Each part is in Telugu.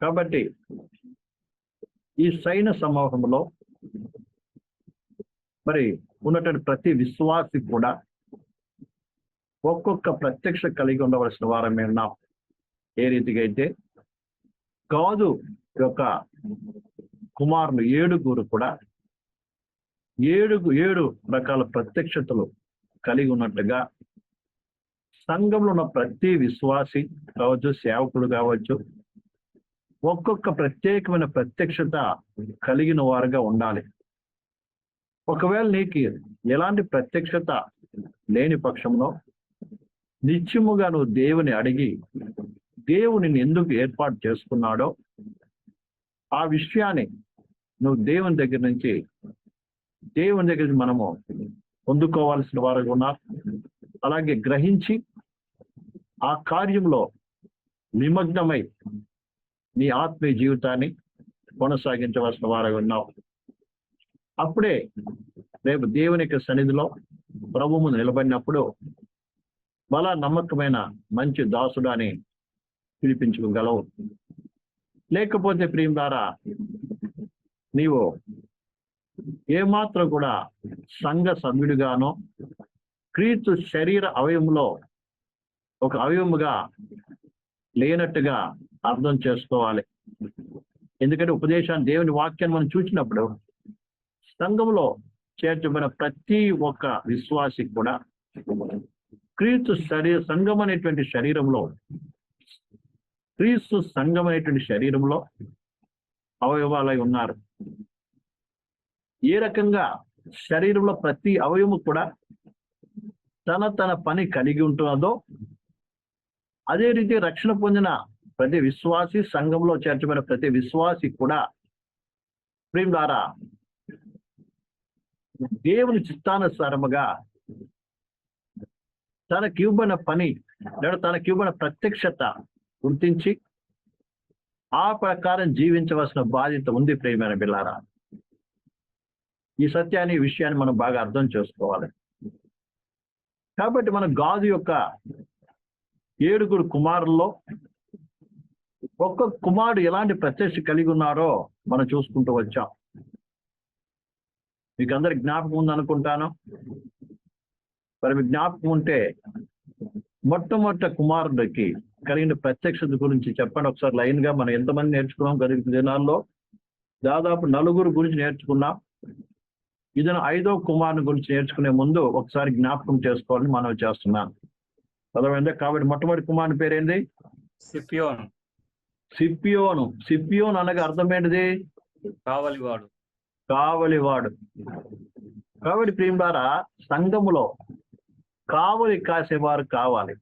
కాబట్టి ఈ సైన సమూహంలో మరి ఉన్నటువంటి ప్రతి విశ్వాసి కూడా ఒక్కొక్క ప్రత్యక్ష కలిగి ఉండవలసిన వారమే ఉన్నాం ఏ రీతిగా అయితే కాదు యొక్క కుమారులు ఏడుగురు కూడా ఏడుగు ఏడు రకాల ప్రత్యక్షతలు కలిగి ఉన్నట్టుగా సంఘంలో ఉన్న ప్రతి విశ్వాసి కావచ్చు సేవకుడు కావచ్చు ఒక్కొక్క ప్రత్యేకమైన ప్రత్యక్షత కలిగిన వారుగా ఉండాలి. ఒకవేళ నీకు ఎలాంటి ప్రత్యక్షత లేని పక్షంలో నిత్యముగా నువ్వు దేవుని అడిగి దేవుని ఎందుకు ఏర్పాటు చేసుకున్నాడో ఆ విషయాన్ని నువ్వు దేవుని దగ్గర నుంచి దేవుని దగ్గర నుంచి మనము పొందుకోవాల్సిన వారు ఉన్నారు. అలాగే గ్రహించి ఆ కార్యంలో నిమగ్నమై నీ ఆత్మీయ జీవితాన్ని కొనసాగించవలసిన వారై ఉన్నావు. అప్పుడే రేపు దేవుని యొక్క సన్నిధిలో ప్రభు ముందు నిలబడినప్పుడు బల నమ్మకమైన మంచి దాసుడు అని పిలిపించుకోగలవు. లేకపోతే ప్రియం ద్వారా నీవు ఏమాత్రం కూడా సంఘ సభ్యుడిగానో క్రీస్తు శరీర అవయములో ఒక అవయముగా లేనట్టుగా అర్థం చేసుకోవాలి. ఎందుకంటే ఉపదేశాన్ని దేవుని వాక్యాన్ని మనం చూసినప్పుడు సంఘంలో చేర్చబడిన ప్రతి ఒక్క విశ్వాసి కూడా క్రీస్తు శరీర సంఘం అనేటువంటి శరీరంలో క్రీస్తు సంఘం అనేటువంటి శరీరంలో అవయవాలై ఉన్నారు. ఏ రకంగా శరీరంలో ప్రతి అవయము కూడా తన తన పని కలిగి ఉంటున్నదో అదే రీతి రక్షణ పొందిన ప్రతి విశ్వాసి సంఘంలో చేర్చబడిన ప్రతి విశ్వాసి కూడా ప్రేమ ద్వారా దేవుని చిత్తానుసారముగా తనకి ఇవ్వబడిన పని లేదా తనకి ఇవ్వబడిన ప్రత్యక్షత గుర్తించి ఆ ప్రకారం జీవించవలసిన బాధ్యత ఉంది ప్రేమైన బిల్లారా ఈ సత్యాన్ని విషయాన్ని మనం బాగా అర్థం చేసుకోవాలి. కాబట్టి మన గాజు యొక్క ఏడుగురు కుమారుల్లో ఒక్కొక్క కుమారుడు ఎలాంటి ప్రత్యక్ష కలిగి ఉన్నారో మనం చూసుకుంటూ వచ్చాం. మీకు అందరి జ్ఞాపకం ఉందనుకుంటాను మరి మీ జ్ఞాపకం ఉంటే మొట్టమొదట కుమారుడికి కలిగిన ప్రత్యక్షత గురించి చెప్పండి. ఒకసారి లైన్గా మనం ఎంతమంది నేర్చుకున్నాం గడిపిన దినాల్లో? దాదాపు నలుగురు గురించి నేర్చుకున్నాం. ఇది ఐదో కుమారుని గురించి నేర్చుకునే ముందు ఒకసారి జ్ఞాపకం చేసుకోవాలని మనం చేస్తున్నాం చదవండి. కాబట్టి మొట్టమొదటి కుమారుని పేరేంది? సిపియోన్. సిప్పియోను సిప్పియోన్ అనగా అర్థం ఏంటిది? కావలివాడు. కావలివాడు. కాబట్టి ప్రియం ద్వారా సంఘములో కావలి కాసేవారు కావాలి.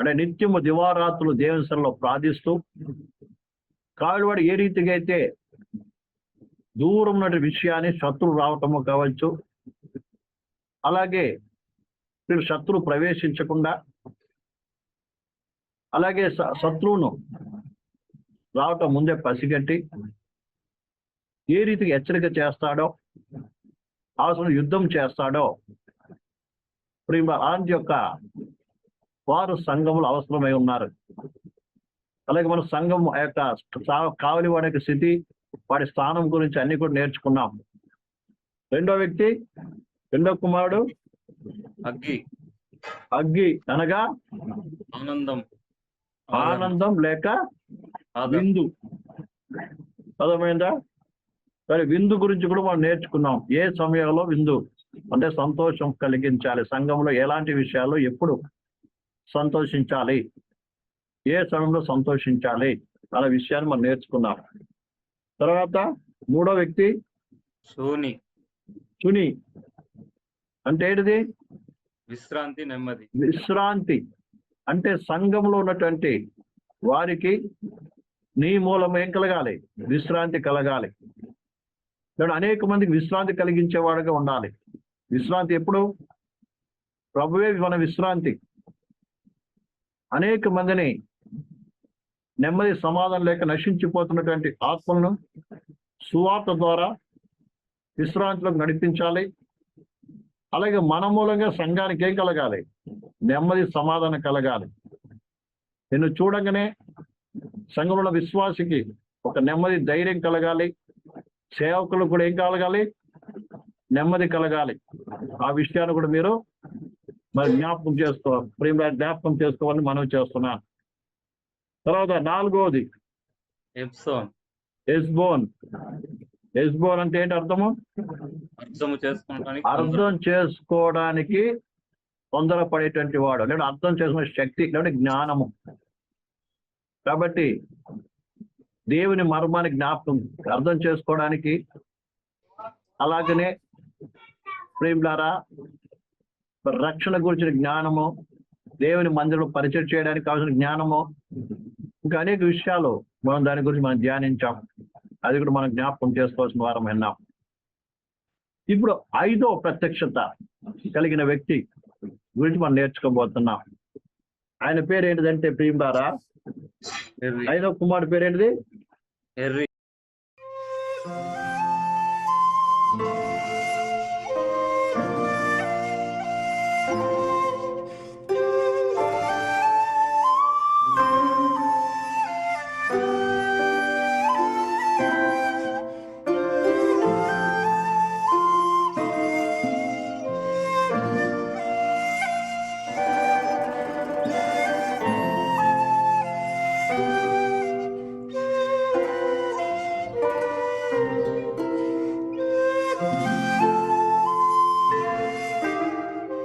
అంటే నిత్యము దివారాత్రులు దేవుని సరలో ప్రార్థిస్తూ కావలివాడు ఏ రీతిగా అయితే దూరం విషయాన్ని శత్రువు రావటము కావచ్చు అలాగే వీళ్ళు శత్రువు ప్రవేశించకుండా. అలాగే శత్రువును రావటం ముందే పసిగట్టి ఏ రీతికి హెచ్చరిక చేస్తాడో అవసరం యుద్ధం చేస్తాడో ప్రేమ అలాంటి యొక్క వారు సంఘములు అవసరమై ఉన్నారు. అలాగే మన సంఘం ఆ యొక్క కావలి వాడి యొక్క స్థితి వాడి స్థానం గురించి అన్ని కూడా నేర్చుకున్నాం. రెండో వ్యక్తి రెండో కుమారుడు అగ్గి. అగ్గి అనగా ఆనందం. ఆనందం లేక విందు. అర్థమైందా? సరే విందు గురించి కూడా మనం నేర్చుకున్నాం. ఏ సమయంలో విందు? అంటే సంతోషం కలిగించాలి. సంఘంలో ఎలాంటి విషయాల్లో ఎప్పుడు సంతోషించాలి? ఏ సమయంలో సంతోషించాలి? అనే విషయాన్ని మనం నేర్చుకున్నాం. తర్వాత మూడో వ్యక్తి శూని. చుని అంటే ఏంటిది? విశ్రాంతి నెమ్మది. విశ్రాంతి అంటే సంఘంలో ఉన్నటువంటి వారికి నీ మూలం ఏం కలగాలి? విశ్రాంతి కలగాలి. నేను అనేక మందికి విశ్రాంతి కలిగించేవాడుగా ఉండాలి. విశ్రాంతి ఎప్పుడు? ప్రభువే మన విశ్రాంతి. అనేక మందిని నెమ్మది సమాధానం లేక నశించిపోతున్నటువంటి ఆత్మలను సువార్త ద్వారా విశ్రాంతిలోకి నడిపించాలి. అలాగే మన మూలంగా సంఘానికి ఏం కలగాలి? నెమ్మది సమాధానం కలగాలి. నిన్ను చూడగానే సంఘంలో విశ్వాసికి ఒక నెమ్మది ధైర్యం కలగాలి. సేవకులకు కూడా ఏం కలగాలి? నెమ్మది కలగాలి. ఆ విషయాన్ని కూడా మీరు మరి జ్ఞాపకం చేసుకోవాలి ప్రేమ జ్ఞాపకం చేసుకోవాలని మనం చేస్తున్నాం. తర్వాత నాలుగోది ఎప్సోన్ ఎస్బోన్ ఎస్బోన్ అంటే ఏంటి అర్థము? అర్థము చేసుకోవడానికి అర్థం చేసుకోవడానికి తొందరపడేటువంటి వాడు. లేదా అర్థం చేసుకునే శక్తి లేదా జ్ఞానము. కాబట్టి దేవుని మర్మాన్ని జ్ఞాపకం అర్థం చేసుకోవడానికి అలాగనే ప్రేమిలారా రక్షణ గురించిన జ్ఞానము దేవుని మందిరం పరిచయం చేయడానికి కావాల్సిన జ్ఞానము ఇంకా అనేక విషయాలు మనం దాని గురించి మనం ధ్యానించాం అది కూడా మనం జ్ఞాపకం చేసుకోవాల్సిన వారం విన్నాం ఇప్పుడు ఐదో ప్రత్యక్షత కలిగిన వ్యక్తి గురించి మనం నేర్చుకోబోతున్నాం. ఆయన పేరు ఏంటిదంటే ప్రియుడారా ఐదో కుమారుడు పేరు ఏంటిది ఎర్రి.